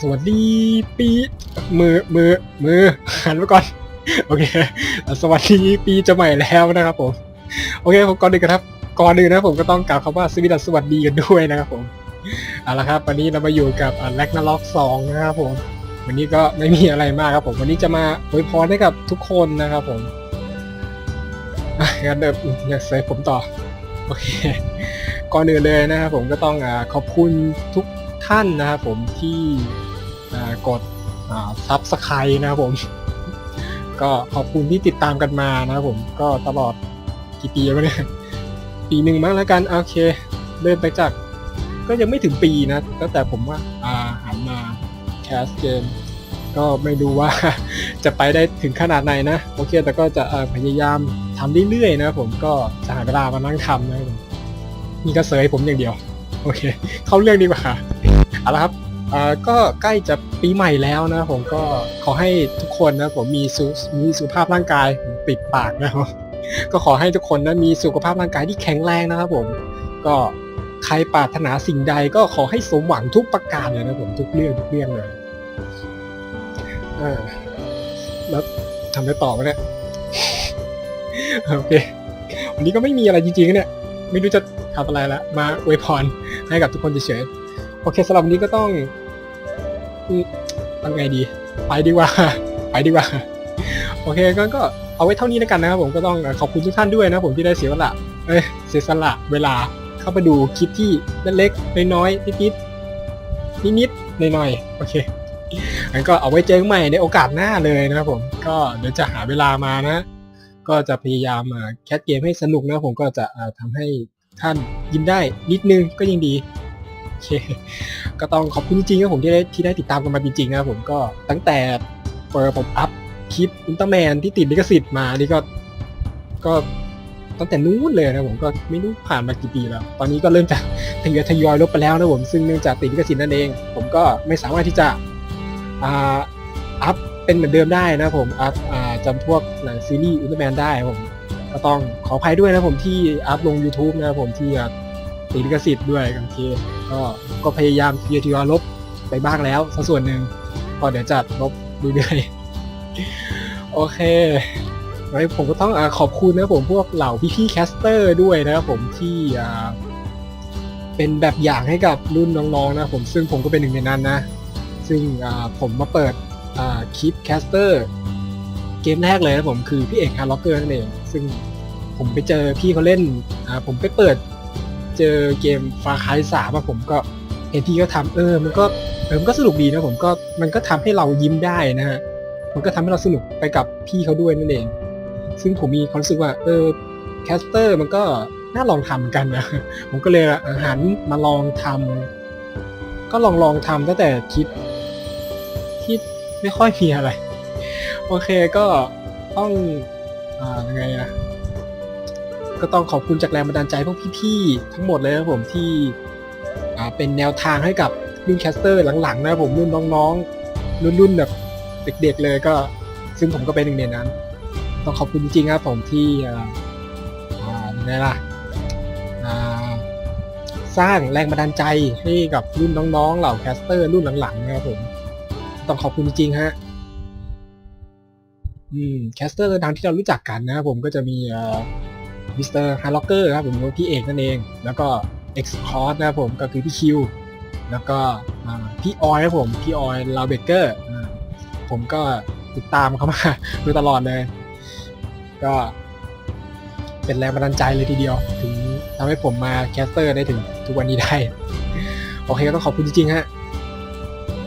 สวัสดีปีมือมือมือหันมาก่อน โอเค สวัสดีปีจะใหม่แล้วนะครับผม โอเคผมก่อนอื่นครับ ก่อนอื่นนะผมก็ต้องกล่าวคำว่าสวัสดีสวัสดีกันด้วยนะครับผมเอาละครับ วันนี้เรามาอยู่กับแล็กนาล็อกสองนะครับผม วันนี้ก็ไม่มีอะไรมากครับผม วันนี้จะมาอวยพรให้กับทุกคนนะครับผมอะงั้นเดิมอยากเซฟผมต่อ โอเค ก่อนอื่นเลยนะครับผมก็ต้องอขอบคุณทุกท่านนะครับผมที่ กดซับสไคร์นะครับผม ก็ขอบคุณที่ติดตามกันมานะครับผมก็ตลอดกี่ปีแล้วเนี่ยปีหนึ่งมั้งแล้วกันโอเค เริ่มไปจาก ก็ยังไม่ถึงปีนะตั้งแต่ผมว่าอาหันมาแคสเกมก็ไม่รู้ว่าจะไปได้ถึงขนาดไหนนะโอเค แต่ก็จะพยายามทำเรื่อยๆนะผมก็จะหาเวลามานั่งทำนะมนี่ก็เสยผมอย่างเดียว โอเค เข้าเรื่องดีกว่าเอาละครับ ก็ใกล้จะปีใหม่แล้วนะผมก็ขอให้ทุกคนนะผมมีสุมีสุขภาพร่างกายปิดปากนะครับก็ขอให้ทุกคนนะมีสุขภาพร่างกายที่แข็งแรงนะครับผมก็ใครปรารถนาสิ่งใดก็ขอให้สมหวังทุกประการเลยนะผมทุกเรื่องทุกเรื่องเลยเออแล้วทำได้ต่อไหมเนี่ยโอเควันนี้ก็ไม่มีอะไรจริงๆเนี่ย ไม่รู้จะทำอะไรละมาอวยพรให้กับทุกคนเฉยๆโอเคสำหรับวันนี้ก็ต้อง ทำไงดี ไปดีกว่า ไปดีกว่า โอเคก็ก็เอาไว้เท่านี้แล้วกันนะครับผมก็ต้องขอบคุณทุกท่านด้วยนะผมที่ได้เสียเวลาเอ้ยเสียสละเวลาเข้าไปดูคลิปที่เล็กๆน้อยๆนิดๆนิดๆหน่อยๆโอเคงั้นก็เอาไว้เจอกันใหม่ในโอกาสหน้าเลยนะครับผมก็เดี๋ยวจะหาเวลามานะ ก็จะพยายามแคสเกมให้สนุกนะผมก็จะอ่าทำให้ท่านยิ้มได้นิดนึงก็ยังดี เค ก็ต้องขอบคุณจริงๆครับผมที่ได้ที่ได้ติดตามกันมาจริงๆนะครับผมก็ตั้งแต่เปิดผมอัพคลิปอุลตร้าแมนที่ติดลิขสิทธิ์มานี่ก็ก็ตั้งแต่นู้นเลยนะผมก็ไม่รู้ผ่านมากี่ปีแล้ว ตอนนี้ก็เริ่มจะทยอยทยอยลบไปแล้วนะผมซึ่งเนื่องจากติดลิขสิทธิ์นั่นเอง ผมก็ไม่สามารถที่จะอ่าอัพเป็นเหมือนเดิมได้นะผมอัพอ่าจำพวกหนังซีรีส์อุลตร้าแมนได้ผมก็ต้องขออภัยด้วยนะผมที่อัพลง YouTube นะผมที่ ติดลิขสิทธิ์ด้วยโอเคก็ก็พยายามทยอยทยอยลบไปบ้างแล้วสักส่วนหนึ่งก็เดี๋ยวจะลบเรื่อยๆโอเคไว้ผมก็ต้องอขอบคุณนะผมพวกเหล่าพี่ๆแคสเตอร์ด้วยนะครับผมที่เป็นแบบอย่างให้กับรุ่นน้องๆนะผมซึ่งผมก็เป็นหนึ่งในนั้นนะ ซึ่งผมมาเปิดคลิปแคสเตอร์เกมแรกเลยนะผมคือพี่เอกฮาร์ล็อกเกอร์นั่นเอง ซึ่งผมไปเจอพี่เขาเล่นผมไปเปิด เจอเกมฟาคายสามอะผมก็เห็นพี่เขาทำเออ มันก็เออมันก็สนุกดีนะผมก็มันก็ทำให้เรายิ้มได้นะฮะมันก็ทำให้เราสนุกไปกับพี่เขาด้วยนั่นเอง ซึ่งผมมีความรู้สึกว่า เออแคสเตอร์มันก็น่าลองทำเหมือนกันนะผมก็เลยหันมาลองทำก็ลองลองทำตั้งแต่คลิปที่ไม่ค่อยมีอะไร โอเคก็ต้องอ่ายังไงอะ ก็ต้องขอบคุณจากแรงบันดาลใจพวกพี่ๆทั้งหมดเลยนะผมที่เป็นแนวทางให้กับรุ่นแคสเตอร์หลังๆนะผมรุ่นน้องๆ รุ่นๆแบบเด็กๆเลยก็ ซึ่งผมก็เป็นหนึ่งในนั้น ต้องขอบคุณจริงๆครับผมที่อ่าอ่ายังไงล่ะสร้างแรงบันดาลใจให้กับรุ่นน้องๆเหล่าแคสเตอร์รุ่นหลังๆนะครับผมต้องขอบคุณจริงๆฮะอืมแคสเตอร์ดังที่เรารู้จักกันนะครับผมก็จะมีเอ่อ มิสเตอร์ฮาร์ล็อกเกอร์ครับผมพี่เอกนั่นเอง แล้วก็เอ็กซ์คอร์สนะครับผมก็คือพี่คิวแล้วก็พี่ออยครับผมพี่ออยลาเบเกอร์ผมก็ติดตามเขามาดยตลอดเลย ก็เป็นแรงบันดาลใจเลยทีเดียว ถึงทำให้ผมมาแคสเตอร์ได้ถึงทุกวันนี้ได้ โอเคก็ต้องขอบคุณจริงๆฮะ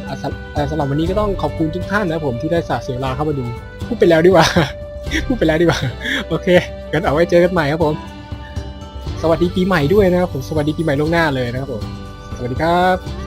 อะสำเอ่อสำหรับวันนี้ก็ต้องขอบคุณทุกท่านนะผมที่ได้สละเสียเวลาเข้ามาดู พูดไปแล้วดีกว่า พูดไปแล้วดีกว่า โอเค กันเอาไว้เจอกันใหม่ครับผม สวัสดีปีใหม่ด้วยนะครับผมสวัสดีปีใหม่ล่วงหน้าเลยนะครับผม สวัสดีครับ